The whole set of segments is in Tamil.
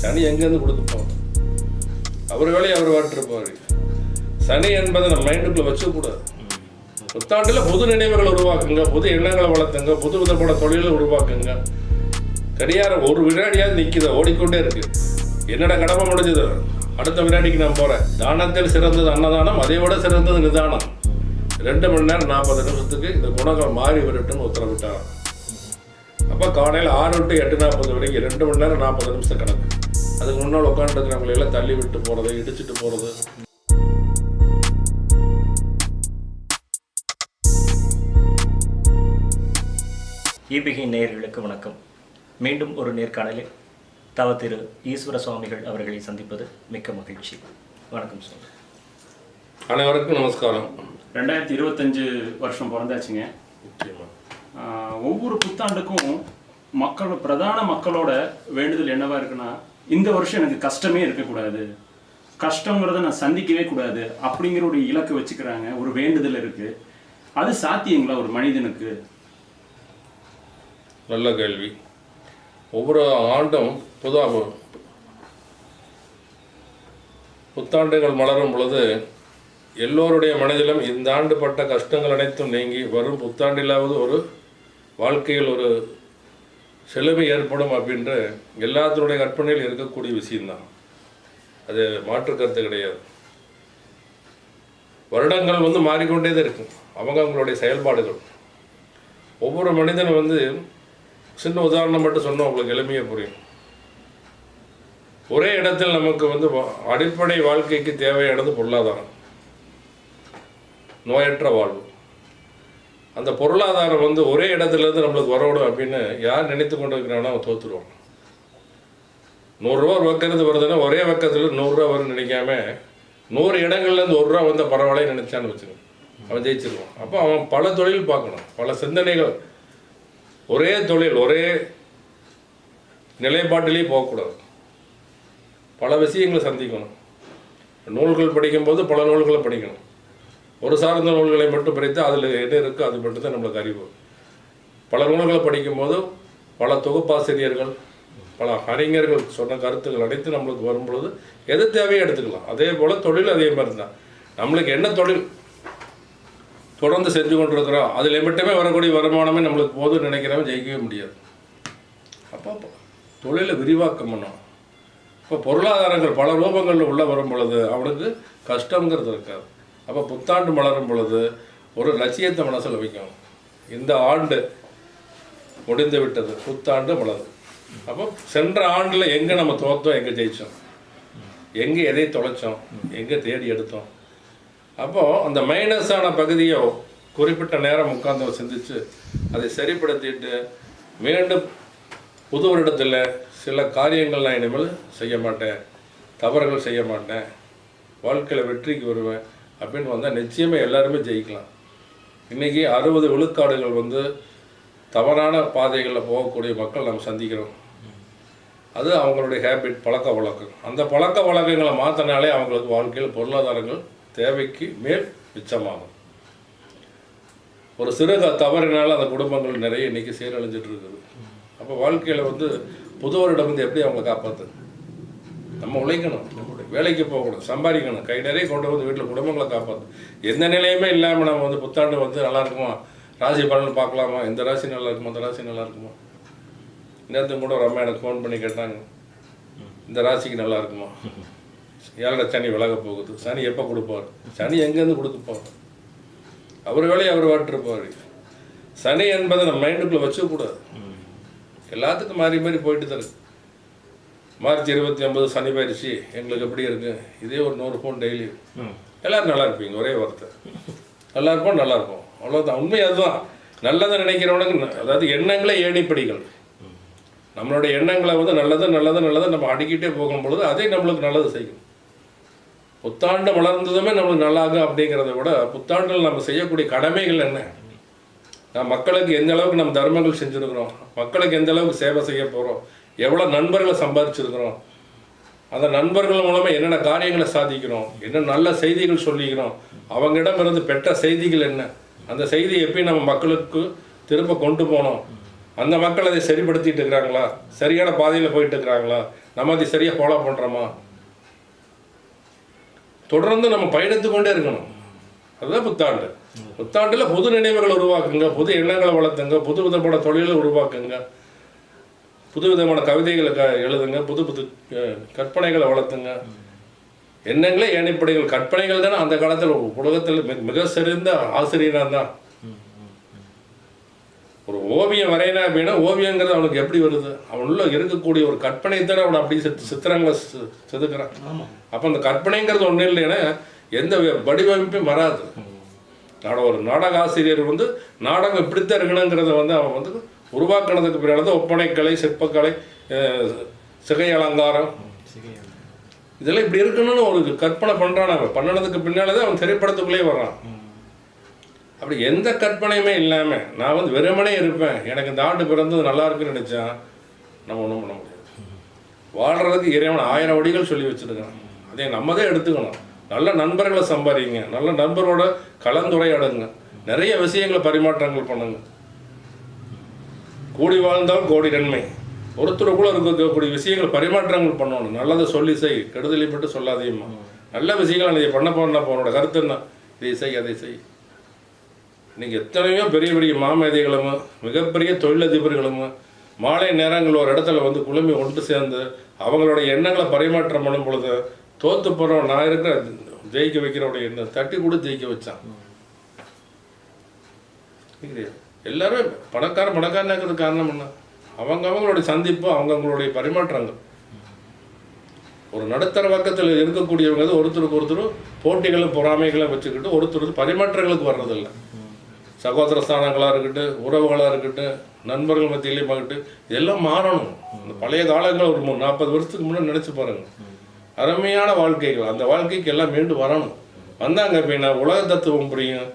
சனி எங்கேருந்து கொடுக்க அவர் வேலையை அவர் வாட்டிருப்பார் சனி என்பதை நம்ம மைண்டுக்குள்ளே வச்சக்கூடாது. புத்தாண்டில் புது நினைவுகளை உருவாக்குங்க புது எண்ணங்களை வளர்த்துங்க புது விதமான தொழிலை உருவாக்குங்க. கடியாரம் ஒரு வினாடியாவது நிற்கிது ஓடிக்கொண்டே இருக்கு. என்னோட கடமை முடிஞ்சது? அடுத்த வினாடிக்கு நான் போகிறேன் தானத்தில் சிறந்தது அன்னதானம் அதை விட சிறந்தது நிதானம். ரெண்டு மணி நேரம் நாற்பது நிமிஷத்துக்கு இந்த குணங்கள் மாறி வரட்டும்னு உத்தரவிட்டாங்க அப்போ காலையில் ஆறு டு எட்டு நாற்பது வரைக்கும் ரெண்டு மணி நேரம் நாற்பது நிமிஷம் கணக்கு அதுக்கு முன்னால் உட்காந்துருக்கிறவங்களை எல்லாம் தள்ளி விட்டு போகிறது இடிச்சிட்டு போகிறது ஈபிகை நேயர்களுக்கு வணக்கம். மீண்டும் ஒரு நேர்காணலில் தவ திரு ஈஸ்வர சுவாமிகள் அவர்களை சந்திப்பது மிக்க மகிழ்ச்சி. வணக்கம் சுவாமி அனைவருக்கும் நமஸ்காரம். ரெண்டாயிரத்தி இருபத்தஞ்சு வருஷம் பிறந்தாச்சுங்க. ஒவ்வொரு புத்தாண்டுக்கும் மக்கள் பிரதான மக்களோட வேண்டுதல் என்னவா இருக்குன்னா இந்த வருஷம் எனக்கு கஷ்டமே இருக்கக்கூடாது. கஷ்டங்கிறத நான் சந்திக்கவே கூடாது அப்படிங்கிற ஒரு இலக்கு வச்சுக்கிறாங்க. ஒரு வேண்டுதல் இருக்கு. அது சாத்தியங்களா ஒரு மனிதனுக்கு? நல்ல கேள்வி. ஒவ்வொரு ஆண்டும் புதாக புத்தாண்டுகள் மலரும் பொழுது எல்லோருடைய மனதிலும் இந்த ஆண்டு பட்ட கஷ்டங்கள் அனைத்தும் நீங்கி வரும். புத்தாண்டிலாவது ஒரு வாழ்க்கையில் ஒரு செழுமை ஏற்படும் அப்படின்ற எல்லாத்தினுடைய கற்பனையில் இருக்கக்கூடிய விஷயம்தான். அது மாற்று கருத்து கிடையாது. வருடங்கள் வந்து மாறிக்கொண்டே தான் இருக்கும். அவங்க அவங்களுடைய செயல்பாடுகள். ஒவ்வொரு மனிதனும் வந்து சின்ன உதாரணம் மட்டும் சொன்னோம் உங்களுக்கு எளிமையாக புரியும். ஒரே இடத்தில் நமக்கு வந்து வா- அடிப்படை வாழ்க்கைக்கு தேவையானது பொருளாதாரம். நோயற்ற வாழ்வு. அந்த பொருளாதாரம் வந்து ஒரே இடத்துலேருந்து நம்மளுக்கு வரவிடும் அப்படின்னு யார் நினைத்து கொண்டிருக்கிறானோ அவன் தோற்றுடுவான் நூறுரூவா வைக்கிறது வருதுன்னா ஒரே பக்கத்தில் நூறுரூவா வரும்னு நினைக்காம நூறு இடங்கள்லேருந்து ஒரு ரூபா வந்த பரவாயில்ல நினைச்சான்னு வச்சுக்கணும் அவன் ஜெயிச்சிருவான். அப்போ அவன் பல தொழில் பார்க்கணும். பல சிந்தனைகள். ஒரே தொழில் ஒரே நிலைப்பாட்டிலேயே போகக்கூடாது. பல விஷயங்களை சந்திக்கணும். நூல்கள் படிக்கும்போது பல நூல்களை படிக்கணும். ஒரு சார்ந்த நூல்களை மட்டும் படித்து அதில் என்ன இருக்கோ அது மட்டும் தான் நம்மளுக்கு அறிவு. பல நூல்களை படிக்கும்போது பல தொகுப்பாசிரியர்கள் பல அறிஞர்கள் சொன்ன கருத்துக்கள் அனைத்து நம்மளுக்கு வரும்பொழுது எது தேவையோ எடுத்துக்கலாம். அதே போல் தொழில் அதே மாதிரி தான். நம்மளுக்கு என்ன தொழில் தொடர்ந்து செஞ்சு கொண்டிருக்கிறோம் அதில் மட்டுமே வரக்கூடிய வருமானமே நம்மளுக்கு போதும் நினைக்கிறவன் ஜெயிக்கவே முடியாது. அப்போ தொழிலை விரிவாக்கம் பண்ணணும் இப்போ பொருளாதாரங்கள் பல ரூபங்களில் உள்ளே வரும் பொழுது அவனுக்கு கஷ்டங்கிறது இருக்காது. அப்போ புத்தாண்டு மலரும் பொழுது ஒரு லட்சியத்தை மனசில் வைக்கணும். இந்த ஆண்டு முடிந்து விட்டது புத்தாண்டு மலரும். அப்போ சென்ற ஆண்டில் எங்கே நம்ம தோத்தோம் எங்கே ஜெயித்தோம் எங்கே எதை தொலைச்சோம்? எங்கே தேடி எடுத்தோம்? அப்போது அந்த மைனஸான பகுதியோ குறிப்பிட்ட நேரம் உட்கார்ந்து சிந்திச்சு அதை சரிப்படுத்திட்டு மீண்டும் புது வருடத்தில் சில காரியங்கள் நான் இனிமேல் செய்ய மாட்டேன் தவறுகள் செய்ய மாட்டேன் வாழ்க்கையில் வெற்றிக்கு வருவேன் அப்படின்னு வந்தால் நிச்சயமாக எல்லாருமே ஜெயிக்கலாம். இன்றைக்கி அறுபது விழுக்காடுகள் வந்து தவறான பாதைகளில் போகக்கூடிய மக்கள் நம்ம சந்திக்கிறோம். அது அவங்களுடைய ஹேபிட் பழக்க வழக்கம். அந்த பழக்க வழக்கங்களை மாற்றினாலே அவங்களுக்கு வாழ்க்கையில் பொருளாதாரங்கள் தேவைக்கு மேல் மிச்சமாகும். ஒரு சிறு தவறினால் தவறினால அந்த குடும்பங்கள் நிறைய இன்னைக்கு சீரழிஞ்சிட்டு இருக்குது அப்போ வாழ்க்கையில் வந்து புதுவரிடம் வந்து எப்படி அவங்களை காப்பாற்று நம்ம உழைக்கணும். நம்ம வேலைக்கு போகக்கூடாது சம்பாதிக்கணும் கை நிறைய கொண்டு வந்து வீட்டில் குடும்பங்களை காப்பாற்று எந்த நிலையுமே இல்லாமல் நம்ம வந்து புத்தாண்டு வந்து நல்லா இருக்குமா? ராசி பலன் பார்க்கலாமா? இந்த ராசி நல்லா இருக்குமா? இந்த ராசி நல்லா இருக்குமா? நேரத்துக்கு கூட ஒரு அம்மா எனக்கு ஃபோன் பண்ணி கேட்டாங்க. இந்த ராசிக்கு நல்லா இருக்குமா? ஏழரை சனி விலக போகுது. சனி எப்போ கொடுப்பார்? சனி எங்கேருந்து கொடுத்து போகிறார் அவர் வேலையை அவர் வாட்டிருப்பார் சனி என்பதை நம்ம மைண்டுக்குள்ளே வச்சுக்கூடாது எல்லாத்துக்கும் மாறி மாறி போயிட்டு தான் இருக்கு. மார்ச் இருபத்தி ஒன்பது சனி பயிற்சி. எங்களுக்கு எப்படி இருக்கு? இதே ஒரு நூறு ஃபோன் டெய்லி எல்லாரும் நல்லா இருப்பீங்க ஒரே வார்த்தை. நல்லா இருப்போம் நல்லா இருப்போம். அவ்வளோதான் உண்மை அதுதான். நல்லதை நினைக்கிறவனுக்கு அதாவது எண்ணங்களே ஏணிப்படிகள் நம்மளுடைய எண்ணங்களை வந்து நல்லது நல்லது நல்லது நம்ம அடிக்கிட்டே போகும் பொழுது அதே நம்மளுக்கு நல்லது செய்யும். புத்தாண்டு மலர்ந்ததுமே நம்மளுக்கு நல்லாகும் அப்படிங்கிறத விட புத்தாண்டில் நம்ம செய்யக்கூடிய கடமைகள் என்ன? நான் மக்களுக்கு எந்த அளவுக்கு நம்ம தர்மங்கள் செஞ்சுருக்கிறோம்? மக்களுக்கு எந்த அளவுக்கு சேவை செய்ய போகிறோம் எவ்வளோ நண்பர்களை சம்பாதிச்சிருக்கிறோம்? அந்த நண்பர்கள் மூலமாக என்னென்ன காரியங்களை சாதிக்கிறோம்? என்ன நல்ல செய்திகள் சொல்லிக்கிறோம்? அவங்களிடம் இருந்து பெற்ற செய்திகள் என்ன? அந்த செய்தியை எப்படி நம்ம மக்களுக்கு திரும்ப கொண்டு போனோம்? அந்த மக்கள் அதை சரிப்படுத்திட்டு இருக்கிறாங்களா? சரியான பாதையில் போயிட்டு இருக்கிறாங்களா? நம்ம அதை சரியாக ஃபாலோ பண்ணுறோமா தொடர்ந்து நம்ம பயணித்து கொண்டே இருக்கணும். அதுதான் புத்தாண்டு. புத்தாண்டில் புது நினைவுகளை உருவாக்குங்க புது எண்ணங்களை வளர்த்துங்க புது விதமான தொழிலை உருவாக்குங்க. புது விதமான கவிதைகளை க எழுதுங்க புது புது கற்பனைகளை வளர்த்துங்க. எண்ணங்களே ஏனைப்படைகள் கற்பனைகள் தானே அந்த காலத்தில் உலகத்தில் மிக மிக சிறந்த ஆசிரியனாக தான் ஒரு ஓவியம் வரையினா அப்படின்னா ஓவியங்கிறது அவனுக்கு எப்படி வருது? அவனுள்ள இருக்கக்கூடிய ஒரு கற்பனை தானே அவனை அப்படி சித் சித்திரங்களை செதுக்குறான். அப்போ அந்த கற்பனைங்கிறது ஒன்றும் இல்லைன்னா எந்த வடிவமைப்பும் வராது. நாட ஒரு நாடக ஆசிரியர் வந்து நாடகம் இப்படித்தான் இருக்கணுங்கிறத வந்து அவன் வந்து உருவாக்கினதுக்கு பின்னாடி தான் ஒப்பனைக்கலை சிற்பக்கலை சிகை அலங்காரம். இதெல்லாம் இப்படி இருக்கணும்னு ஒரு கற்பனை பண்ணுறான் அவன். பண்ணினதுக்கு பின்னால் தான் அவன் திரைப்படத்துக்குள்ளேயே வர்றான். அப்படி எந்த கற்பனையுமே இல்லாமல் நான் வந்து வெறுமனே இருப்பேன். எனக்கு இந்த ஆண்டு பிறந்தது நல்லா இருக்குன்னு நினச்சேன். நம்ம ஒன்றும் பண்ண முடியாது. வாழ்கிறதுக்கு இறைவன் ஆயிரம் வடிகள் சொல்லி வச்சுருக்கான். அதை நம்ம தான் எடுத்துக்கணும். நல்ல நண்பர்களை சம்பாதிங்க. நல்ல நண்பரோட கலந்துரையாடுங்க. நிறைய விஷயங்களை பரிமாற்றங்கள் பண்ணுங்கள் கூடி வாழ்ந்தால் கோடி நன்மை. ஒருத்தருக்குள்ள இருக்கக்கூடிய விஷயங்கள் பரிமாற்றங்கள் பண்ணணும். நல்லதை சொல்லி செய். கெடுதலை மட்டும் சொல்லாதேம்மா. நல்ல விஷயங்கள் இதை பண்ண போன உன்னோட கருத்து என்ன? இதை செய் அதை செய். நீங்கள் எத்தனையோ பெரிய பெரிய மாமேதைகளும் மிகப்பெரிய தொழிலதிபர்களும் மாலை நேரங்கள் ஒரு இடத்துல வந்து குழுமி ஒன்று சேர்ந்து அவங்களோட எண்ணங்களை பரிமாற்றம் பண்ணும் பொழுது தோத்து போகிறவன் நான் இருக்கிற ஜெயிக்க வைக்கிறவனுடைய எண்ணம். தட்டி கூட ஜெயிக்க வச்சான். எல்லாருமே எல்லாரும் பணக்காரன் பணக்காரனாக்கிறது காரணம் என்ன? அவங்க அவங்களுடைய சந்திப்பு அவங்க அவங்களுடைய பரிமாற்றங்கள். ஒரு நடுத்தர வர்க்கத்தில் இருக்கக்கூடியவங்க வந்து ஒருத்தருக்கு ஒருத்தர் போட்டிகளும் பொறாமைகளும் வச்சுக்கிட்டு ஒருத்தர் பரிமாற்றங்களுக்கு வர்றதில்லை. சகோதர ஸ்தானங்களாக இருக்கட்டும் உறவுகளாக இருக்கட்டும் நண்பர்கள் மத்தியிலையும் பார்க்கட்டு இதெல்லாம் மாறணும். இந்த பழைய காலங்கள் ஒரு மூணு நாற்பது வருஷத்துக்கு முன்னாடி நினச்சி பாருங்க. அருமையான வாழ்க்கைகள். அந்த வாழ்க்கைக்கு எல்லாம் மீண்டு வரணும். வந்தாங்க அப்படின்னா உலக தத்துவம் புரியும்.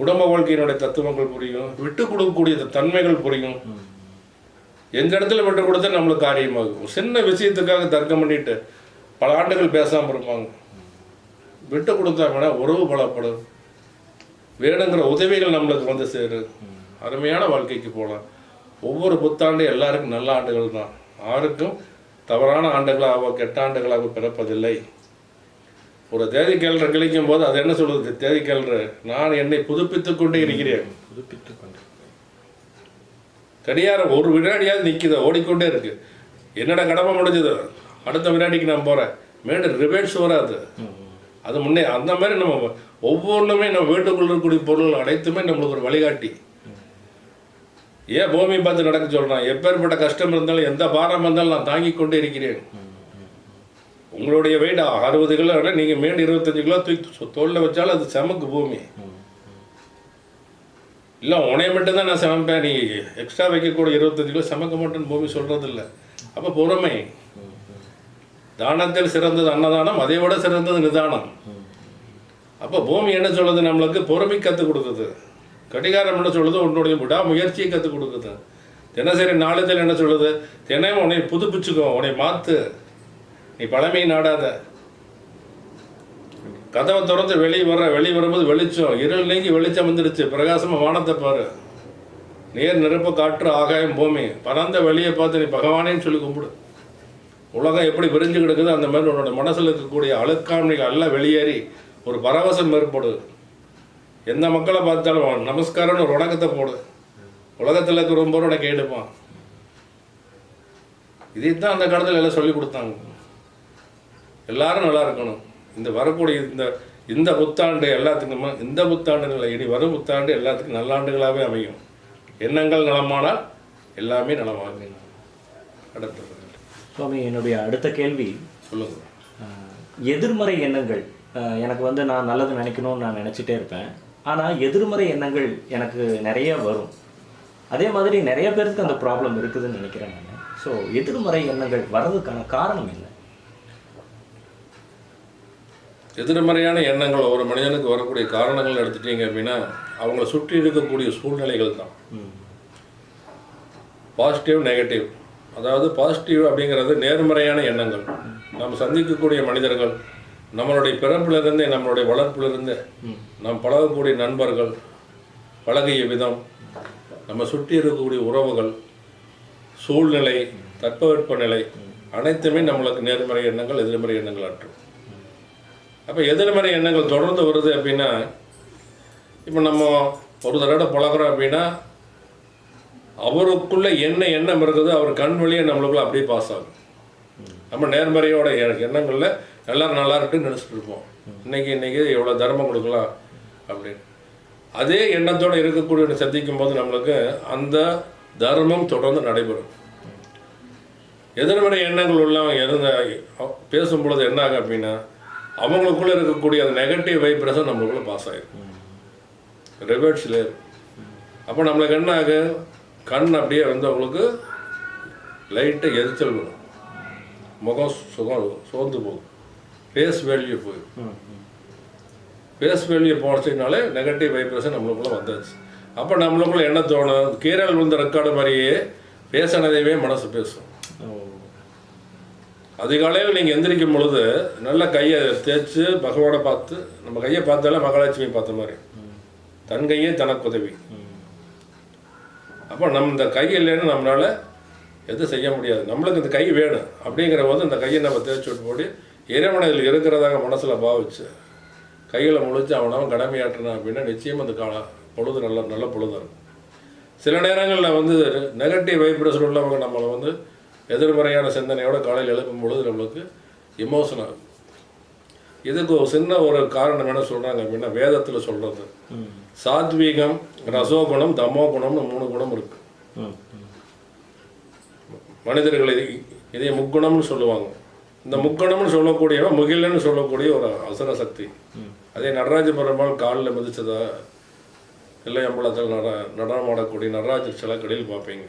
குடும்ப வாழ்க்கையினுடைய தத்துவங்கள் புரியும் விட்டு கொடுக்கக்கூடிய தன்மைகள் புரியும். எந்த இடத்துல விட்டு கொடுத்தா நம்மளுக்கு காரியமாகும். சின்ன விஷயத்துக்காக தர்க்கம் பண்ணிட்டு பல ஆண்டுகள் பேசாமல் இருப்பாங்க. விட்டு கொடுத்தா வேணா உறவு பலப்படும். வேணுங்கிற உதவிகள் நம்மளுக்கு வந்து சேரும். அருமையான வாழ்க்கைக்கு போகலாம் ஒவ்வொரு புத்தாண்டு எல்லாருக்கும் நல்ல ஆண்டுகள் தான். யாருக்கும் தவறான ஆண்டுகளாகவோ கெட்ட ஆண்டுகளாக பிறப்பதில்லை. ஒரு தேதி கேள்ற கிழிக்கும் போது அது என்ன சொல்றது தேதி கேள்ற நான் என்னை புதுப்பித்துக் கொண்டே இருக்கிறேன். புதுப்பித்து கொண்டு கடியாரம் ஒரு வினாடியாவது நிற்குது ஓடிக்கொண்டே இருக்கு. என்னடா கடமை முடிஞ்சது? அடுத்த வினாடிக்கு நான் போகிறேன் மீண்டும் ரிவர்ஸ் வராது. அது முன்னே அந்த மாதிரி நம்ம ஒவ்வொன்றுமே நம்ம வீட்டுக்குள்ள இருக்கக்கூடிய பொருள்கள் அனைத்துமே நம்மளுக்கு ஒரு வழிகாட்டி. ஏன் பூமி பார்த்து நடக்க சொல்கிறான் எப்பேற்பட்ட கஷ்டம் இருந்தாலும் எந்த பாரம் இருந்தாலும் நான் தாங்கிக் கொண்டே இருக்கிறேன். உங்களுடைய வெயிட் அறுபது கிலோ விட நீங்கள் மீண்டும் இருபத்தஞ்சு கிலோ தூக்கி தோளில் வச்சாலும் அது செமக்கு பூமி. இல்லை உனைய மட்டும் தான் நான் சமைப்பேன். நீ எக்ஸ்ட்ரா வைக்கக்கூடிய இருபத்தஞ்சு கிலோ சமைக்க மாட்டேன்னு பூமி சொல்கிறது இல்லை அப்போ பொறுமை. தானத்தில் சிறந்தது அன்னதானம் அதை விட சிறந்தது நிதானம். அப்போ பூமி என்ன சொல்லுது? நம்மளுக்கு பொறுமை கற்றுக் கொடுக்குது. கடிகாரம் என்ன சொல்லுது? உன்னுடைய விடாமுயற்சியை கற்றுக் கொடுக்குது. தினசரி நாளிதழ் என்ன சொல்லுது? தினம் உன்னை புதுப்பிச்சுக்கோ உன்னை மாற்று நீ பழமையை நாடாத. கதவை திறந்து வெளியே வர்ற வெளியே வரும்போது வெளிச்சம். இருள் நீங்கி வெளிச்சம் வந்துடுச்சு. பிரகாசமாக வானத்தை பாரு. நேர் நெருப்பு காற்று ஆகாயம் பூமி. பறந்த வெளியே பார்த்து நீ பகவானேன்னு சொல்லி கும்பிடு. உலகம் எப்படி விரிஞ்சு கிடக்குது அந்த மாதிரி உன்னோட மனசில் இருக்கக்கூடிய அழுக்காமைகள் எல்லாம் வெளியேறி ஒரு பரவசம் ஏற்படு. எந்த மக்களை பார்த்தாலும் நமஸ்காரம்னு ஒரு வணக்கத்தை போடு. உலகத்தில் இருக்க ரொம்ப உனக்கு எடுப்பான் இதைத்தான் அந்த காலத்தில் எல்லாம் சொல்லி கொடுத்தாங்க. எல்லாரும் நல்லா இருக்கணும். இந்த வரக்கூடிய இந்த இந்த புத்தாண்டு எல்லாத்துக்குமே இந்த புத்தாண்டு இல்லை இனி வரும் புத்தாண்டு எல்லாத்துக்கும் நல்லாண்டுகளாகவே அமையும். எண்ணங்கள் நலமானால் எல்லாமே நலமாகும். அடுத்தது சுவாமி என்னுடைய அடுத்த கேள்வி. சொல்லுங்க. எதிர்மறை எண்ணங்கள். எனக்கு வந்து நான் நல்லது நினைக்கணும்னு நான் நினச்சிட்டே இருப்பேன். ஆனால் எதிர்மறை எண்ணங்கள் எனக்கு நிறைய வரும். அதே மாதிரி நிறைய பேருக்கு அந்த ப்ராப்ளம் இருக்குதுன்னு நினைக்கிறேன் நான். ஸோ எதிர்மறை எண்ணங்கள் வர்றதுக்கான காரணம் என்ன? எதிர்மறையான எண்ணங்கள் ஒரு மனிதனுக்கு வரக்கூடிய காரணங்கள் எடுத்துட்டீங்க அப்படின்னா அவங்கள சுற்றி இருக்கக்கூடிய சூழ்நிலைகள் தான். பாசிட்டிவ் நெகட்டிவ் அதாவது பாசிட்டிவ் அப்படிங்கிறது நேர்மறையான எண்ணங்கள். நாம் சந்திக்கக்கூடிய மனிதர்கள் நம்மளுடைய பிறப்பிலிருந்தே நம்மளுடைய வளர்ப்பிலிருந்தே நாம் பழகக்கூடிய நண்பர்கள் பழகிய விதம் நம்ம சுற்றி இருக்கக்கூடிய உறவுகள் சூழ்நிலை தட்பவெட்ப நிலை அனைத்துமே நம்மளுக்கு நேர்மறை எண்ணங்கள் எதிர்மறை எண்ணங்கள் ஆற்றும் அப்போ எதிர்மறை எண்ணங்கள் தொடர்ந்து வருது அப்படின்னா இப்போ நம்ம ஒரு தடவை பழகுறோம் அப்படின்னா அவருக்குள்ள என்ன எண்ணம் இருக்குதோ அவர் கண் வழியே நம்மளுக்குள்ள அப்படியே பாஸ் ஆகும். நம்ம நேர்மறையோட எண்ணங்களில் எண்ணங்கள்ல எல்லாரும் நல்லா இருக்குன்னு நினச்சிட்டு இருப்போம். இன்னைக்கு இன்னைக்கு எவ்வளோ தர்மம் கொடுக்கலாம் அப்படின்னு. அதே எண்ணத்தோடு இருக்கக்கூடிய சந்திக்கும் போது நம்மளுக்கு அந்த தர்மம் தொடர்ந்து நடைபெறும். எதிர்மறை எண்ணங்கள் உள்ளவங்க எதுங்க பேசும் பொழுது என்ன ஆகும் அப்படின்னா அவங்களுக்குள்ள இருக்கக்கூடிய அந்த நெகட்டிவ் வைப்ரேஷன் நம்மளுக்குள்ள பாஸ் ஆகிடும் ரிவர்ஸில் அப்போ நம்மளுக்கு என்ன ஆகும் கண் அப்படியே வந்து அவங்களுக்கு லைட்டாக எரிச்சல் வரும். முகம் சுகம் சோர்ந்து போகும். ஃபேஸ் வேல்யூ போயிடும் ஃபேஸ் வேல்யூ போனச்சுனாலே நெகட்டிவ் வைப்ரேஷன் நம்மளுக்குள்ள வந்தாச்சு. அப்போ நம்மளுக்குள்ள என்ன தோணும்? கீரல் வந்து ரெக்கார்டு மாதிரியே பேசினதையுமே மனசு பேசும். அதிகாலையில் நீங்கள் எந்திரிக்கும் பொழுது நல்ல கையை தேய்ச்சி பகவானை பார்த்து நம்ம கையை பார்த்தாலே மகாலட்சுமி பார்த்த மாதிரி. தன் கையே தனக்கு உதவி. அப்போ நம்ம இந்த கை இல்லைன்னு நம்மளால் எதுவும் செய்ய முடியாது. நம்மளுக்கு இந்த கை வேணும். அப்படிங்கிற போது இந்த கையை நம்ம தேய்ச்சி விட்டு போடி இறைவனையில் இருக்கிறதாக மனசில் பாவிச்சு கையில் முழிச்சு அவனவன் கடமையாற்றினான் அப்படின்னா நிச்சயம் அந்த கால பொழுது நல்ல நல்ல பொழுது இருக்கும் சில நேரங்களில் வந்து நெகட்டிவ் வைப்ரேஷன் உள்ளவங்க நம்மளை வந்து எதிர்மறையான சிந்தனையோட காலையில் எழுப்பும் பொழுது நம்மளுக்கு இமோஷன் ஆகும் இதுக்கு ஒரு சின்ன ஒரு காரணம் என்ன சொல்கிறாங்க அப்படின்னா வேதத்தில் சொல்கிறது சாத்வீகம் ரசோகுணம் தமோ குணம்னு மூணு குணம் இருக்கு. மனிதர்கள் இதை இதை முக்குணம்னு சொல்லுவாங்க. இந்த முக்குணம்னு சொல்லக்கூடியவன் முகிலன்னு சொல்லக்கூடிய ஒரு அசுர சக்தி. அதே நடராஜ பெருமாள் காலில் மிதிச்சதா இல்லையம்பலத்தில் நட நடனமாடக்கூடிய நடராஜர் சில கடையில் பார்ப்பீங்க.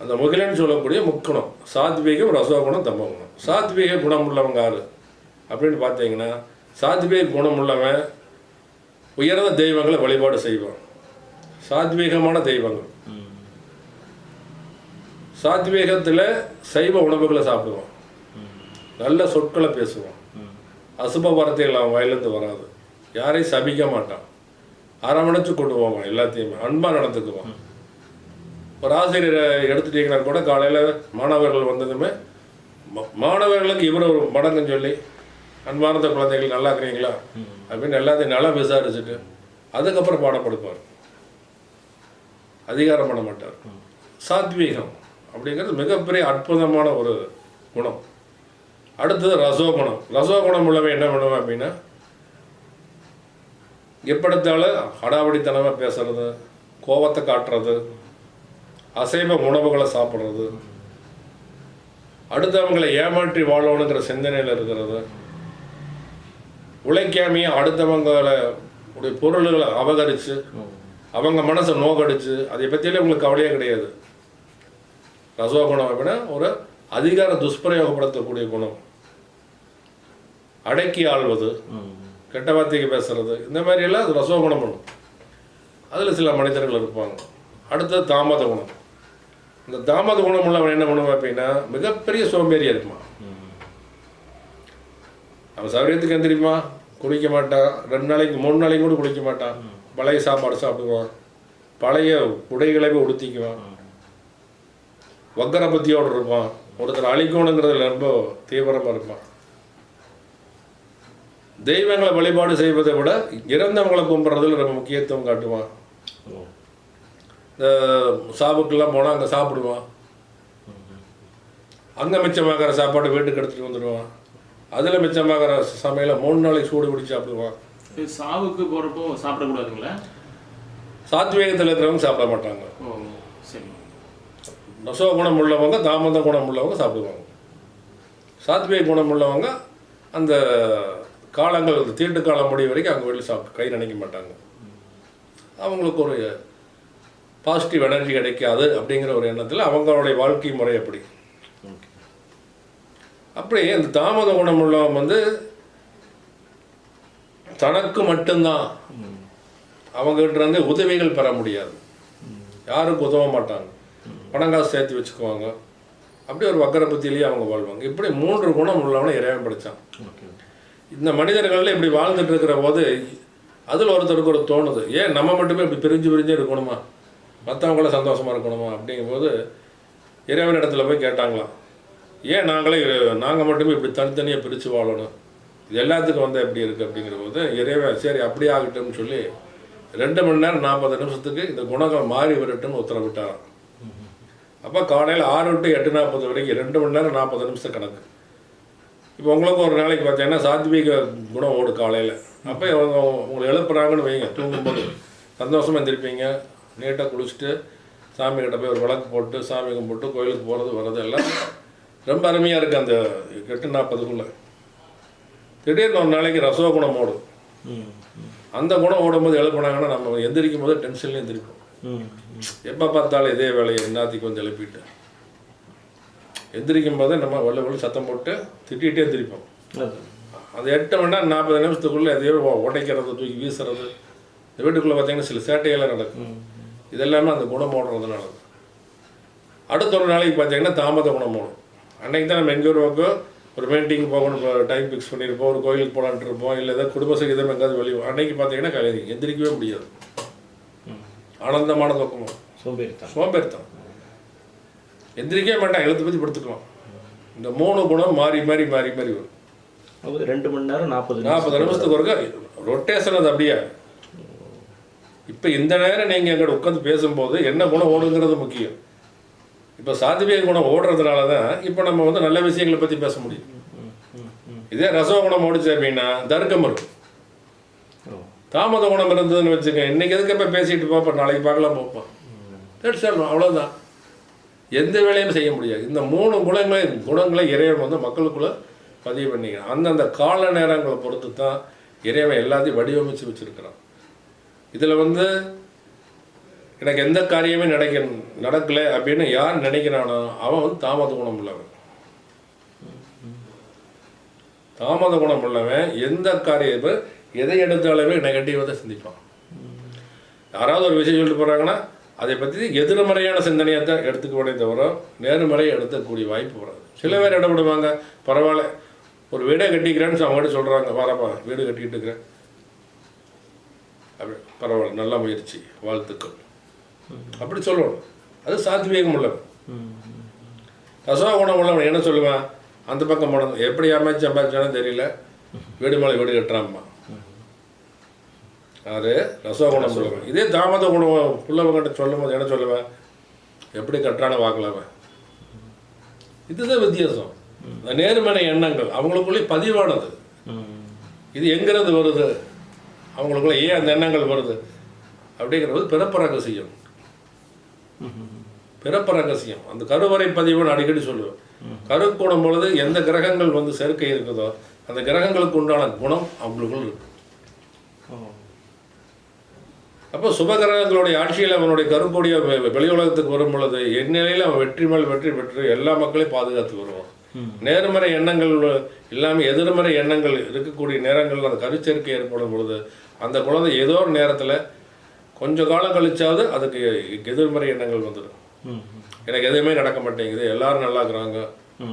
அந்த முகிலன்னு சொல்லக்கூடிய முக்குணம். சாத்வீகம் ரசோகுணம் தமோகுணம். சாத்வீக குணம் உள்ளவங்க ஆள் அப்படின்னு பார்த்தீங்கன்னா சாத்வீக குணம் உள்ளவன் உயர்ந்த தெய்வங்களை வழிபாடு செய்வான். சாத்வீகமான தெய்வங்கள். சாத்வீகத்தில் சைவ உணவுகளை சாப்பிடுவான். நல்ல சொற்களை பேசுவான். அசுப வார்த்தைகள் அவன் வயலேருந்து வராது. யாரையும் சபிக்க மாட்டான். அரவணைச்சு கொண்டு போவான் எல்லாத்தையுமே. அன்பாக நடந்துக்குவான். ஒரு ஆசிரியரை எடுத்துட்டீங்கன்னா கூட காலையில் மாணவர்கள் வந்ததுமே மாணவர்களுக்கு இவர் ஒரு மடங்குன்னு சொல்லி அன்பார்ந்த குழந்தைகள் நல்லா இருக்கிறீங்களா? அப்படின்னு எல்லாத்தையும் நல்லா விசாரிச்சுட்டு அதுக்கப்புறம் பாடம் கொடுப்பார் அதிகாரம் பண்ண மாட்டார். சாத்வீகம் அப்படிங்கிறது மிகப்பெரிய அற்புதமான ஒரு குணம். அடுத்தது ரசோகுணம். ரசோகுணம் உள்ளவன் என்ன பண்ணுவேன் அப்படின்னா எப்படித்தாலும் அடாவடித்தனமாக பேசுறது கோபத்தை காட்டுறது அசைவ உணவுகளை சாப்பிட்றது. அடுத்தவங்களை ஏமாற்றி வாழணுங்கிற சிந்தனையில் இருக்கிறது. உழைக்காமையே அடுத்தவங்களை உடைய பொருள்களை அபகரித்து அவங்க மனசை நோக்கடிச்சு அதை பற்றியெல்லாம் உங்களுக்கு கவலையே கிடையாது. ரசோகுணம் அப்படின்னா ஒரு அதிகார துஷ்பிரயோகப்படுத்தக்கூடிய குணம். அடக்கி ஆள்வது கெட்ட வார்த்தைக்கு பேசுறது இந்த மாதிரி எல்லாம் ரசோ குணம் பண்ணும். அதில் சில மனிதர்கள் இருப்பாங்க. அடுத்தது தாமத குணம். இந்த தாமத குணம் உள்ளவன் என்ன பண்ணுவான் அப்படின்னா மிகப்பெரிய சோம்பேறியா இருப்பான். அவன் சௌரியத்துக்கு எந்திரிப்பா குளிக்க மாட்டான். ரெண்டு நாளைக்கு மூணு நாளைக்கு கூட குளிக்க மாட்டான். பழைய சாப்பாடு சாப்பிடுவான். பழைய உடைகளை உடுத்திக்குவான். வக்கர புத்தியோடு இருப்பான். ஒருத்தர் அழிக்கணுங்கிறதுல ரொம்ப தீவிரமாக இருப்பான். தெய்வங்களை வழிபாடு செய்வதை விட இறந்தவங்களை கும்பிட்றதுல ரொம்ப முக்கியத்துவம் காட்டுவான். இந்த சாவுக்கெல்லாம் போனால் அங்கே சாப்பிடுவான். அங்கே மிச்சமாகிற சாப்பாடு வீட்டுக்கு எடுத்துகிட்டு வந்துடுவான். அதில் மிச்சமாகிற சமையலை மூணு நாளைக்கு சூடு பிடிச்சி சாப்பிடுவான். சாவுக்கு போறப்போ சாப்பிடக்கூடாதுங்களா? சாத்வீகத்தில் இருக்கிறவங்க சாப்பிட மாட்டாங்க. சரி. ரசோ குணம் உள்ளவங்க தாமத குணம் உள்ளவங்க சாப்பிடுவாங்க. சாத்வீக குணம் உள்ளவங்க அந்த காலங்கள் தீட்டு காலம் முடியும் வரைக்கும் அவங்க வெளியில் சாப்பிட்டு கை நினைக்க மாட்டாங்க. அவங்களுக்கு ஒரு பாசிட்டிவ் எனர்ஜி கிடைக்காது அப்படிங்கிற ஒரு எண்ணத்தில் அவங்களுடைய வாழ்க்கை முறை அப்படி. அப்படி இந்த தாமத குணம் உள்ளவன் வந்து தனக்கு மட்டும்தான். அவங்ககிட்ட இருந்து உதவிகள் பெற முடியாது. யாருக்கும் உதவ மாட்டாங்க. பணம் காசு சேர்த்து வச்சுக்குவாங்க. அப்படி ஒரு வக்கர புத்தியிலேயே அவங்க வாழ்வாங்க. இப்படி மூன்று குணம் உள்ளவனை இறைவன் படித்தான் இந்த மனிதர்கள் இப்படி வாழ்ந்துட்டு இருக்கிற போது அதில் ஒருத்தருக்கு ஒரு தோணுது. ஏன் நம்ம மட்டுமே இப்படி பிரிஞ்சு பிரிஞ்சு இருக்கணுமா? மற்றவங்கள சந்தோஷமாக இருக்கணுமா அப்படிங்கும்போது இறைவன் இடத்துல போய் கேட்டாங்களாம். ஏன் நாங்களே நாங்கள் மட்டுமே இப்படி தனித்தனியாக பிரித்து வாழணும்? இது எல்லாத்துக்கும் வந்து எப்படி இருக்குது அப்படிங்கிற போது இறைவன் சரி அப்படியே ஆகட்டும்னு சொல்லி ரெண்டு மணி நேரம் நாற்பது நிமிஷத்துக்கு இந்த குணங்கள் மாறி வரட்டும்னு உத்தரவிட்டாராம். அப்போ காலையில் ஆறு டு எட்டு நாற்பது வரைக்கும் ரெண்டு மணி நேரம் நாற்பது நிமிஷம் கணக்கு. இப்போ உங்களுக்கு ஒரு நாளைக்கு பார்த்தீங்கன்னா சாத்வீக குணம் ஓடு காலையில். அப்போ அவங்க உங்களை எழுப்புறாங்கன்னு வைங்க தூங்கும்போது. சந்தோஷமாக இருந்திருப்பீங்க நீட்டாக குளிச்சுட்டு சாமி கிட்ட போய் ஒரு விளக்கு போட்டு சாமி கும்பிட்டு கோயிலுக்கு போகிறது வர்றது எல்லாம் ரொம்ப அருமையாக இருக்குது அந்த எட்டு நாற்பதுக்குள்ளே. திடீர்னு ஒரு நாளைக்கு ரசோ குணம் ஓடும். ம் அந்த குணம் ஓடும்போது எழுப்புனாங்கன்னா நம்ம எந்திரிக்கும் போது டென்ஷன்லேயும் எந்திரிப்போம். ம் எப்போ பார்த்தாலும் இதே வேலையை எல்லாத்தையும் கொஞ்சம் எழுப்பிட்டு. எந்திரிக்கும் போது நம்ம வெள்ள வெள்ள சத்தம் போட்டு திட்டிகிட்டே எந்திரிப்போம். அது. எட்டு மணி நேரம் நாற்பது நிமிஷத்துக்குள்ளே எதையோ உடைக்கிறது தூக்கி வீசுறது. இந்த வீட்டுக்குள்ளே பார்த்தீங்கன்னா சில சேட்டையெல்லாம் நடக்கும். இதெல்லாமே அந்த குணம் ஓடுறதுனால தான். அடுத்த ஒரு நாளைக்கு பார்த்தீங்கன்னா தாமத குணம் ஓடும் அன்னைக்கு தான் நம்ம எங்கேயோ ஒரு ஒரு மீட்டிங் போகணும் டைம் ஃபிக்ஸ் பண்ணியிருப்போம் ஒரு கோயிலுக்கு போகலான்ட்டு இருப்போம் இல்லை ஏதாவது குடும்ப சகிதம் எங்கேயாவது வெளியே அன்னைக்கு பார்த்தீங்கன்னா கலை எந்திரிக்கவே முடியாது. ஆனந்தமான தூக்கம். சோம்பேறித்தான் சோம்பேறித்தனம். எந்திரிக்கவே மாட்டான். எழுத்து பற்றி படுத்துக்கலாம். இந்த மூணு குணம் மாறி மாறி மாறி மாறி வரும். ரெண்டு மணி நேரம் நாற்பது நாற்பது நிமிஷத்துக்கு ஒருக்கா ரொட்டேஷன் அது அப்படியே இப்போ இந்த நேரம் நீங்கள் எங்கள்கிட்ட உட்காந்து பேசும்போது என்ன குணம் ஓடுங்கிறது முக்கியம். இப்போ சாத்விக குணம் ஓடுறதுனால தான் இப்போ நம்ம வந்து நல்ல விஷயங்களை பற்றி பேச முடியும். இதே ரசவ குணம் ஓடிச்சு அப்படின்னா தர்க்கம் இருக்கும். தாமத குணம் இருந்ததுன்னு வச்சுக்க இன்னைக்கு எதுக்கு இப்போ பேசிட்டு பார்ப்போம் நாளைக்கு பார்க்கலாம் பார்ப்போம். தட்ஸ் அவ்வளோதான் எந்த வேலையும் செய்ய முடியாது. இந்த மூணு குணங்களை குணங்களை இறைவன் வந்து மக்களுக்குள்ள பதிவு பண்ணிக்கிறான். அந்தந்த கால நேரங்களை பொறுத்து தான் இறைவன் எல்லாத்தையும் வடிவமைச்சு வச்சிருக்கிறான். இதில் வந்து எனக்கு எந்த காரியமே நடக்க நடக்கலை அப்படின்னு யார் நினைக்கிறானோ அவன் வந்து தாமத குணம் உள்ளவன். தாமத குணம் உள்ளவன் எந்த காரியம் எதை எடுத்தாலுமே நெகட்டிவாக தான் சிந்திப்பான். யாராவது ஒரு விஷயம் சொல்லிட்டு போகிறாங்கன்னா அதை பற்றி எதிர்மறையான சிந்தனையை தான் எடுத்துக்கோடே தவிர நேர்மறையை எடுக்கக்கூடிய வாய்ப்பு வராது. சில பேர் இடம் விடுவாங்க பரவாயில்ல ஒரு வீடை கட்டிக்கிறேன்னு அவங்ககிட்ட சொல்கிறாங்க வரப்பா வீடு கட்டிக்கிட்டு இருக்கிறேன். அப்படி. பரவாயில்ல நல்ல முயற்சி வாழ்த்துக்கள். அப்படி சொல்லணும். அது சாத்வீகம் உள்ளவன் ரசோ குணம் உள்ளவன் என்ன சொல்லுவேன்? அந்த பக்கம் போனது. எப்படி அமைச்சு அமைச்சானு தெரியல. வீடு மேலே வீடு கட்டுறாம்மா. அது ரசோ குணம் சொல்லுவேன் இதே தாமத குணம் உள்ளவங்கிட்ட சொல்லும் போது என்ன சொல்லுவேன்? எப்படி கட்டுறான்னு பார்க்கலாமே. இதுதான் வித்தியாசம். நேர்மையான நேர்மறை எண்ணங்கள் அவங்களுக்குள்ளே பதிவானது. இது எங்கிறது வருது? அவங்களுக்குள்ள ஏன் அந்த எண்ணங்கள் வருது. அப்படிங்கிறது பிறப்பு ரகசியம் பிறப்பு ரகசியம் அந்த கருவறை பதிவுன்னு அடிக்கடி சொல்லுவேன். கரு கூடும் பொழுது எந்த கிரகங்கள் வந்து சேர்க்கை இருக்குதோ அந்த கிரகங்களுக்கு உண்டான குணம் அவங்களுக்குள்ள இருக்கு. அப்போ அப்போ சுபகிரகங்களுடைய ஆட்சியில் அவனுடைய கருக்கூடிய வெளி உலகத்துக்கு வரும் பொழுது எந்நிலையில் அவன் வெற்றி மேல் வெற்றி பெற்று எல்லா மக்களையும் பாதுகாத்து வருவான் நேர்மறை எண்ணங்கள் இல்லாமல் எதிர்மறை எண்ணங்கள் இருக்கக்கூடிய நேரங்களில் அந்த கருச்சேர்க்கை ஏற்படும் பொழுது அந்த குழந்தை ஏதோ ஒரு நேரத்தில் கொஞ்ச காலம் கழிச்சாவது அதுக்கு எதிர்மறை எண்ணங்கள் வந்துடும். எனக்கு எதுவுமே நடக்க மாட்டேங்குது எல்லாரும் நல்லா இருக்கிறாங்க.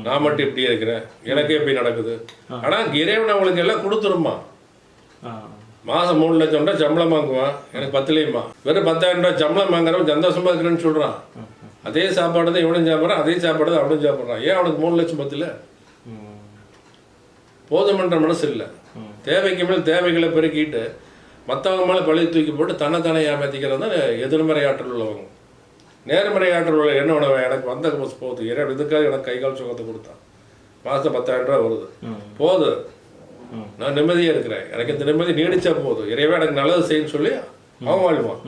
நான் மட்டும் இப்படியே இருக்கிறேன். எனக்கே இப்படி நடக்குது. ஆனால் இறைவன் அவங்களுக்கு எல்லாம் கொடுத்துருமா? மாதம் மூணு லட்சம் ரூபாய் சம்பளம் வாங்குவான். எனக்கு பத்துலேயுமா வெறும் பத்தாயிரம் ரூபாய் சம்பளம் வாங்குறவன் சந்தோஷமா இருக்கிறேன்னு சொல்கிறான் அதே சாப்பாடு தான் இவனும் சாப்பிட்றான் அதே சாப்பாடு தான் அவனும் சாப்பிட்றான். ஏன் அவனுக்கு மூணு லட்சம் பத்தில்? போதுமன்ற மனசு இல்லை. தேவைக்கு மேல் தேவைகளை பெருக்கிட்டு மற்றவங்க மேலே பழி தூக்கி போட்டு தன்னைத்தானே ஏமாத்திக்கிறது தான் எதிர்மறை ஆற்றல் உள்ளவங்க. நேர்மறை ஆற்றல் உள்ள என்ன உணவு? எனக்கு வந்த போகுது இறை இதுக்காக எனக்கு கை கால் சுகத்தை கொடுத்தான். மாதம் பத்தாயிரம் ரூபாய் வருது. போது. நான் நிம்மதியாக இருக்கிறேன். எனக்கு இந்த நிம்மதி நீடிச்சா போதும் இறைவன் எனக்கு நல்லது செய்யுன்னு சொல்லி அவன் வாழ்வான்.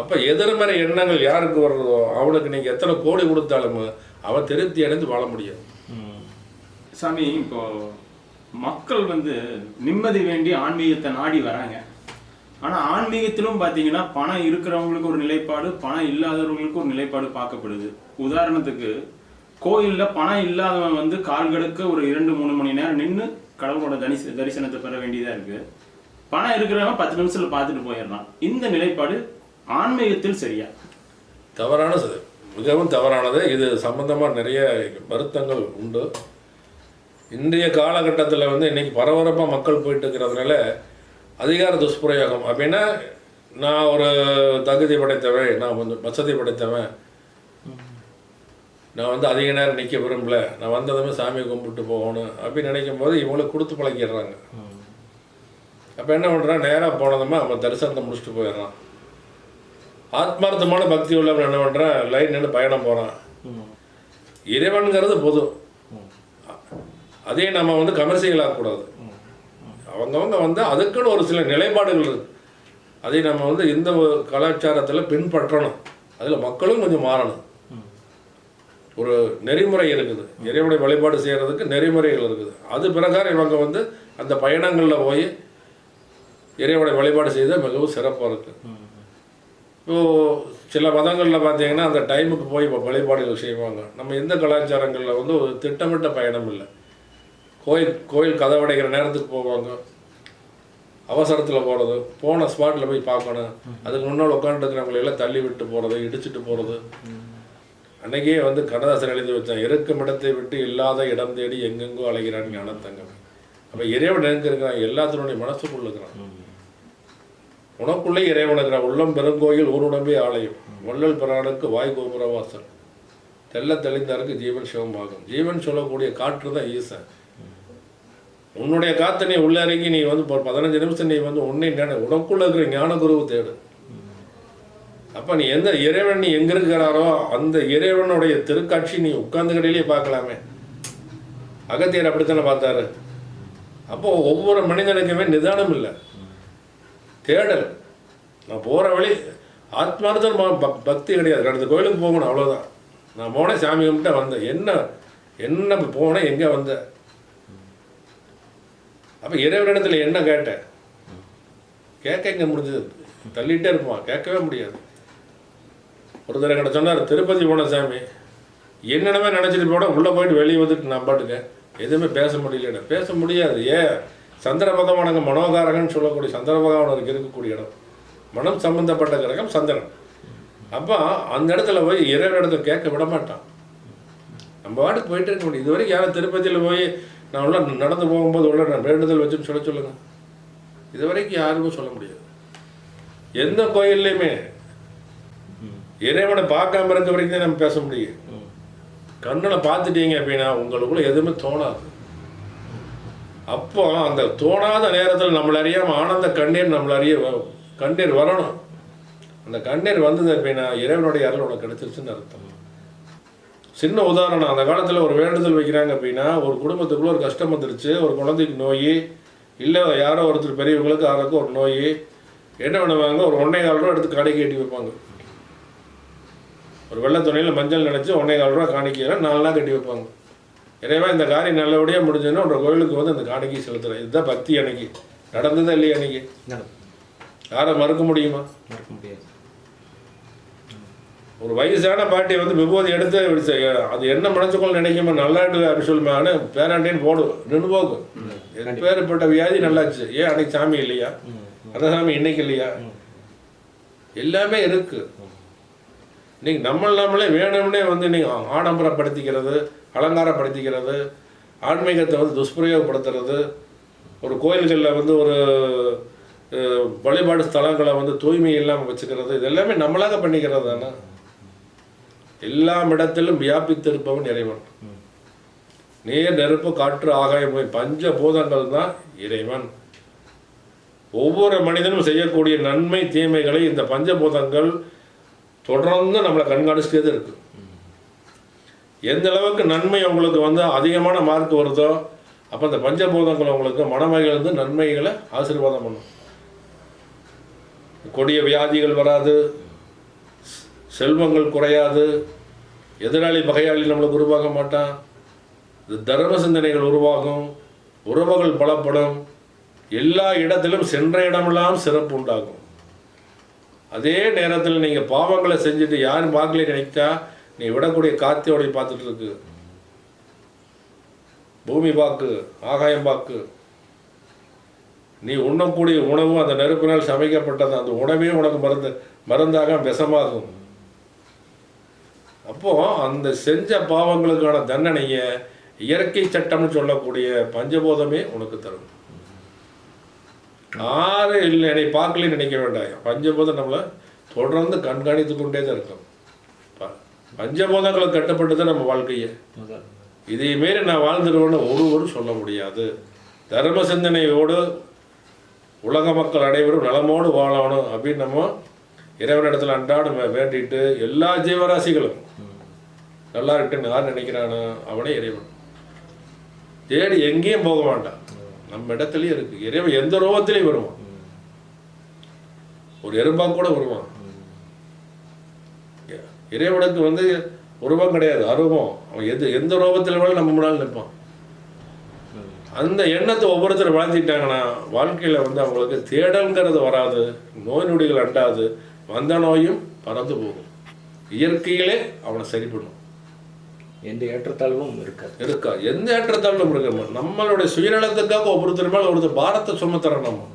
அப்போ எதிர்மறை எண்ணங்கள் யாருக்கு வர்றதோ அவனுக்கு நீங்கள் எத்தனை கோடி கொடுத்தாலும் அவன் திருப்தி அடைந்து வாழ முடியாது. சாமி இப்போ மக்கள் வந்து நிம்மதி வேண்டி ஆன்மீகத்தை நாடி வராங்க. ஆனால் ஆன்மீகத்திலும் பார்த்தீங்கன்னா பணம் இருக்கிறவங்களுக்கு ஒரு நிலைப்பாடு பணம் இல்லாதவர்களுக்கு ஒரு நிலைப்பாடு பார்க்கப்படுது. உதாரணத்துக்கு கோயிலில் பணம் இல்லாதவன் வந்து கால்களுக்கு ஒரு இரண்டு மூணு மணி நேரம் நின்று கடவுளோட தரிச தரிசனத்தை பெற வேண்டியதாக இருக்குது பணம் இருக்கிறவன் பத்து நிமிஷத்தில் பார்த்துட்டு போயிடலாம் இந்த நிலைப்பாடு ஆன்மீகத்தில் சரியா? தவறான மிகவும் தவறானது. இது சம்பந்தமாக நிறைய வருத்தங்கள் உண்டு. இன்றைய காலகட்டத்தில் வந்து இன்னைக்கு பரபரப்பாக மக்கள் போயிட்டு இருக்கிறதுனால அதிகார துஷ்பிரயோகம். அப்படின்னா நான் ஒரு தகுதி படைத்தவன் நான் கொஞ்சம் வசதி படைத்தவன். நான் வந்து அதிக நேரம் நிற்க விரும்பல. நான் வந்ததுமே சாமியை கும்பிட்டு போகணும் அப்படின்னு நினைக்கும் போது இவங்களுக்கு கொடுத்து பழக்கிடுறாங்க அப்போ என்ன பண்ணுறான் நேராக போனதுமே அவன் தரிசனத்தை முடிச்சுட்டு போயிடுறான். ஆத்மார்த்தமான பக்தி உள்ளவன் என்ன பண்ணுறான் லைன் நின்று பயணம் போகிறான் இறைவனுங்கிறது பொது அதையும் நம்ம வந்து கமர்சியல் ஆகக்கூடாது அவங்கவங்க வந்து அதுக்குன்னு ஒரு சில நிலைப்பாடுகள் இருக்கு. அதை நம்ம வந்து இந்த கலாச்சாரத்தில் பின்பற்றணும். அதில் மக்களும் கொஞ்சம் மாறணும். ஒரு நெறிமுறை இருக்குது. இறைவனை வழிபாடு செய்கிறதுக்கு நெறிமுறைகள் இருக்குது. அது பிரகாரம் இவங்க வந்து அந்த பயணங்களில் போய் இறைவனை வழிபாடு செய்தால் மிகவும் சிறப்பாக இருக்குது சில மதங்களில் பார்த்தீங்கன்னா அந்த டைமுக்கு போய் இப்போ வழிபாடுகள் செய்வாங்க. நம்ம எந்த கலாச்சாரங்களில் வந்து ஒரு திட்டமிட்ட பயணம் இல்லை. கோயில் கோயில் கதவடைகிற நேரத்துக்கு போவாங்க. அவசரத்தில் போகிறது போன ஸ்பாட்டில் போய் பார்க்கணும். அதுக்கு முன்னால் உட்காந்துட்டு எல்லாம் தள்ளி விட்டு போகிறது இடிச்சிட்டு போகிறது அன்னைக்கே வந்து கண்ணதாசன் எழுதி வச்சான் இருக்கும் இடத்தை விட்டு இல்லாத இடம் தேடி எங்கெங்கோ அலைகிறான் ஞானத்தங்க அப்போ இறைவன் எங்க இருக்கிறான்? எல்லாத்தினுடைய மனசுக்குள்ளுக்கிறான் உனக்குள்ளே இறைவன் உள்ளம் பெருங்கோயில் ஊருடம்பே ஆலயம். வள்ளல் பிரானுக்கு வாய் கோபுரவாசல் தெல்ல தெளிந்தாருக்கு ஜீவன் சிவமாகும். ஜீவன் சொல்லக்கூடிய காற்று தான் ஈசன். உன்னுடைய காற்று நீ உள்ள இறங்கி நீ வந்து பதினஞ்சு நிமிஷம் நீ வந்து உன்னை நினை உனக்குள்ள இருக்கிற ஞான குருவை தேடு. அப்ப நீ எந்த இறைவன் நீ எங்க இருக்கிறாரோ அந்த இறைவனுடைய திருக்காட்சி நீ உட்கார்ந்து கடையிலேயே பார்க்கலாமே. அகத்தியர் அப்படித்தானே பார்த்தாரு. அப்போ ஒவ்வொரு மனிதனுக்குமே நிதானம் இல்லை. தேடல் நான் போகிற வழி ஆத்மார்த்தம் பக்- பக்தி கிடையாது. கடந்த கோயிலுக்கு போகணும் அவ்வளோதான் நான் போனேன் சாமி கும்பிட்டு வந்தேன். என்ன என்ன போனேன் எங்கே வந்தேன் அப்போ இறைவனிடத்தில் என்ன கேட்டேன்? கேட்க இங்கே முடிஞ்சது. தள்ளிகிட்டே இருப்பான். கேட்கவே முடியாது. ஒரு தடவை கிட்ட சொன்னார் திருப்பதி போன சாமி என்னென்னமே நினச்சிட்டு போட உள்ளே போயிட்டு வெளியே வந்துட்டு நான் பாட்டுக்க எதுவுமே பேச முடியல பேச முடியாது ஏன்? சந்திர பகவானுங்க மனோகாரகன்னு சொல்லக்கூடிய சந்திர பகவானுக்கு இருக்கக்கூடிய இடம். மனம் சம்பந்தப்பட்ட கிரகம் சந்திரன். அப்போ அந்த இடத்துல போய் இறைவனிடத்தை கேட்க விட மாட்டான். நம்ம வாட்டுக்கு போயிட்டு இருக்க முடியும். இது வரைக்கும் யாரும் திருப்பதியில் போய் நான் உள்ள நடந்து போகும்போது உள்ள நான் வேண்டுதல் வச்சுன்னு சொல்ல சொல்லுங்க. இது வரைக்கும் சொல்ல முடியாது. எந்த கோயில்லையுமே இறைவனை பார்க்காம இருக்க வரைக்கும் தான் நம்ம பேச முடியும். கண்ணனை பார்த்துட்டீங்க அப்படின்னா உங்களுக்குள்ள எதுவுமே தோணாது. அப்போ அந்த தோணாத நேரத்தில் நம்மள அறியாமல் ஆனந்த கண்ணீர் நம்மள அறிய வ- கண்ணீர் வரணும். அந்த கண்ணீர் வந்தது அப்படின்னா இறைவனுடைய அருள் உனக்கு கிடைச்சிருச்சுன்னு அர்த்தம். சின்ன உதாரணம் அந்த காலத்தில் ஒரு வேண்டுதல் வைக்கிறாங்க அப்படின்னா ஒரு குடும்பத்துக்குள்ள ஒரு கஷ்டம் வந்துருச்சு ஒரு குழந்தைக்கு நோய் இல்லை யாரோ ஒருத்தர் பெரியவங்களுக்கு யாருக்கும் ஒரு நோய் என்ன பண்ணுவாங்க ஒரு ஒன்றே கால் ரூபா எடுத்து காணிக்கை கட்டி வைப்பாங்க. ஒரு வெள்ளை துணியில் மஞ்சள் நினச்சி ஒன்றே கால் ரூபா காணிக்கையில் நாலு நாள் கட்டி வைப்பாங்க. இறைவா இந்த காரியம் நல்லபடியாக முடிஞ்சதுன்னா ஒரு கோயிலுக்கு வந்து அந்த காணிக்கை செலுத்துறேன் இதுதான் பக்தி அன்னைக்கு. நடந்ததா இல்லையா அன்னைக்கு. யாரை மறுக்க முடியுமா? மறக்க முடியாது. ஒரு வயசான பாட்டி வந்து விபூதி எடுத்து அது என்ன மனசுக்குள்ள நினைக்குமா அப்படி சொல்லுமான்னு பேராண்டின்னு போடும் நின்று போகும் பேருப்பட்ட வியாதி நல்லாச்சு. ஏன் அன்னைக்கு சாமி இல்லையா? அந்த சாமி இன்னைக்கு இல்லையா? எல்லாமே இருக்கு. நீங்கள் நம்ம நம்மளே வேணும்னே வந்து நீங்கள் ஆடம்பரப்படுத்திக்கிறது அலங்காரப்படுத்திக்கிறது ஆன்மீகத்தை வந்து துஷ்பிரயோகப்படுத்துறது ஒரு கோயில்களில் வந்து ஒரு வழிபாடு ஸ்தலங்களை வந்து தூய்மை இல்லாமல் வச்சுக்கிறது இது எல்லாமே நம்மளாக பண்ணிக்கிறது தானே? எல்லாம் இடத்திலும் வியாபித்திருப்பவன் இறைவன். நீர் நெருப்பு காற்று ஆகாயம் பஞ்ச பூதங்கள் தான் இறைவன். ஒவ்வொரு மனிதனும் செய்யக்கூடிய நன்மை தீமைகளை இந்த பஞ்சபூதங்கள் தொடர்ந்து நம்மளை கண்காணிச்சுட்டே தான் இருக்கு. எந்த அளவுக்கு நன்மை உங்களுக்கு வந்து அதிகமான மார்க் வருதோ அப்போ அந்த பஞ்சபூதங்கள் உங்களுக்கு மனமகிழ்ந்து நன்மைகளை ஆசீர்வாதம் பண்ணும். கொடிய வியாதிகள் வராது செல்வங்கள் குறையாது எதிராளி பகையாளி நம்மளுக்கு உருவாக மாட்டான். இது தர்ம சிந்தனைகள் உருவாகும் உறவுகள் பலப்படும் எல்லா இடத்திலும் சென்ற இடமெல்லாம் சிறப்பு உண்டாகும். அதே நேரத்தில் நீங்கள் பாவங்களை செஞ்சுட்டு யாரும் பார்க்கல நினைத்தா நீ விடக்கூடிய காத்தியோடைய பார்த்துட்டு இருக்கு. பூமி பாக்கு ஆகாயம் பாக்கு நீ உண்ணக்கூடிய உணவு அந்த நெருப்பினால் சமைக்கப்பட்டது. அந்த உணவே உனக்கு மருந்து மருந்தாக விஷமாகும். அப்போ அந்த செஞ்ச பாவங்களுக்கான தண்டனையை இயற்கை சட்டம்னு சொல்லக்கூடிய பஞ்சபோதமே உனக்கு தரும். ஆறு இல்லை என்னை பார்க்கலன்னு நினைக்க வேண்டாம். பஞ்சபூதம் நம்மளை தொடர்ந்து கண்காணித்து கொண்டே தான் இருக்கும். பா- பஞ்சபூதங்களுக்கு கட்டுப்பட்டு தான் நம்ம வாழ்க்கையை. இதை மீறி நான் வாழ்ந்துருவேன்னு ஒருவரும் சொல்ல முடியாது. தர்ம சிந்தனையோடு உலக மக்கள் அனைவரும் நலமோடு வாழணும் அப்படின்னு நம்ம இறைவனிடத்தில் அன்றாடம் வேண்டிட்டு எல்லா ஜீவராசிகளும் நல்லா இருக்குன்னு யார் நினைக்கிறானோ அவனே இறைவன். தேடி எங்கேயும் போக மாட்டான் நம்ம இடத்துலயும் இருக்கு. இறைவன் எந்த ரூபத்திலையும் வருவான். ஒரு எறும்பா கூட வருவான். இறைவனுக்கு வந்து உருவம் கிடையாது அருவம். அவன் எது எந்த ரோபத்தில் வேணாலும் நம்ம முன்னால் நிற்பான். அந்த எண்ணத்தை ஒவ்வொருத்தரும் வளர்த்திட்டாங்கன்னா வாழ்க்கையில் வந்து அவங்களுக்கு தேடல்ங்கிறது வராது நோய் நொடிகள் அண்டாது வந்த நோயும் பறந்து போகும். இயற்கையிலே அவனை சரி பண்ணும். எந்த ஏற்றத்தாழ்வும் இருக்காது. இருக்கா? எந்த ஏற்றத்தாழ்வும் இருக்க நம்மளுடைய சுயநலத்துக்காக ஒவ்வொருத்தர் மேலே ஒருத்தர் பாரத்தை சுமத்துறோம் நம்ம.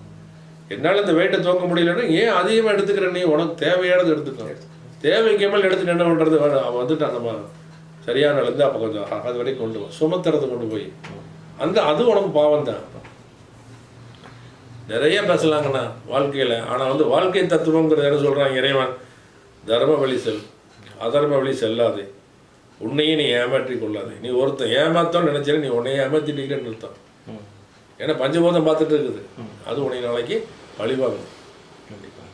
என்னால் இந்த வெயிட்டை தூக்க முடியலன்னா ஏன் அதிகமாக எடுத்துக்கிற நீ? உனக்கு தேவையானது எடுத்துக்கணும் தேவைக்கு மேல் எடுத்துட்டு என்ன பண்ணுறது அவன் வந்துட்டான் நம்ம சரியான இருந்தால் அப்போ கொஞ்சம் அது வரைக்கும் கொண்டு போய் சுமத்துறது கொண்டு போய். அந்த அது உனக்கு பாவம் தான். நிறைய பேசலாங்கண்ணா வாழ்க்கையில். ஆனால் வந்து வாழ்க்கை தத்துவங்கிறது என்ன சொல்கிறாங்க இறைவன்? தர்ம வழி செல் அதர்ம வழி செல்லாதே. உன்னையே நீ ஏமாற்றி கொள்ளாதே. நீ ஒருத்தன் ஏமாத்தோன்னு நினைச்சா நீ உன்னையே ஏமாத்திட்டீங்கன்னு அர்த்தம். ம். ஏன்னா பஞ்சபூதம் பார்த்துட்டு இருக்குது. அது உன்னை நாளைக்கு பழிவாகும் கண்டிப்பாக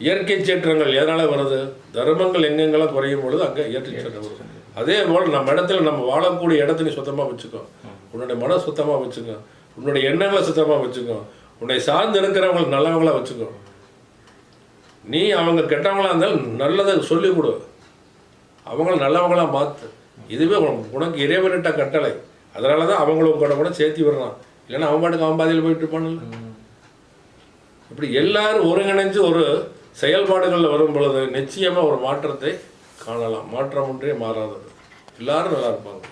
இயற்கை சீற்றங்கள் எதனால் வருது? தர்மங்கள் எங்கெங்கெல்லாம் குறையும் பொழுது அங்கே இயற்கை சீற்றம் வருது அதே போல் நம்ம இடத்துல நம்ம வாழக்கூடிய இடத்த நீ சுத்தமாக வச்சுக்கோ. உன்னுடைய மனம் சுத்தமாக வச்சுக்கோ. உன்னுடைய எண்ணங்களை சுத்தமாக வச்சுக்கோ. உன்னை சார்ந்து இருக்கிறவங்களை நல்லவங்களா வச்சுக்கோ. நீ அவங்க கெட்டவங்களா இருந்தாலும் நல்லதை சொல்லிக் கொடு. அவங்கள நல்லவங்களா மாற்று இதுவே உனக்கு- இறைவனிட்ட கட்டளை. அதனால தான் அவங்களும் உங்களோட கூட சேர்த்து விடுறான் இல்லைன்னா அவன் பாட்டுக்கு அவன் பாதையில் போயிட்டு இருப்பானுல்ல இப்படி எல்லாரும் ஒருங்கிணைஞ்சு ஒரு செயல்பாடுகளில் வரும் பொழுது நிச்சயமாக ஒரு மாற்றத்தை காணலாம். மாற்றம் ஒன்றே மாறாதது. எல்லாரும் நல்லா இருப்பாங்க.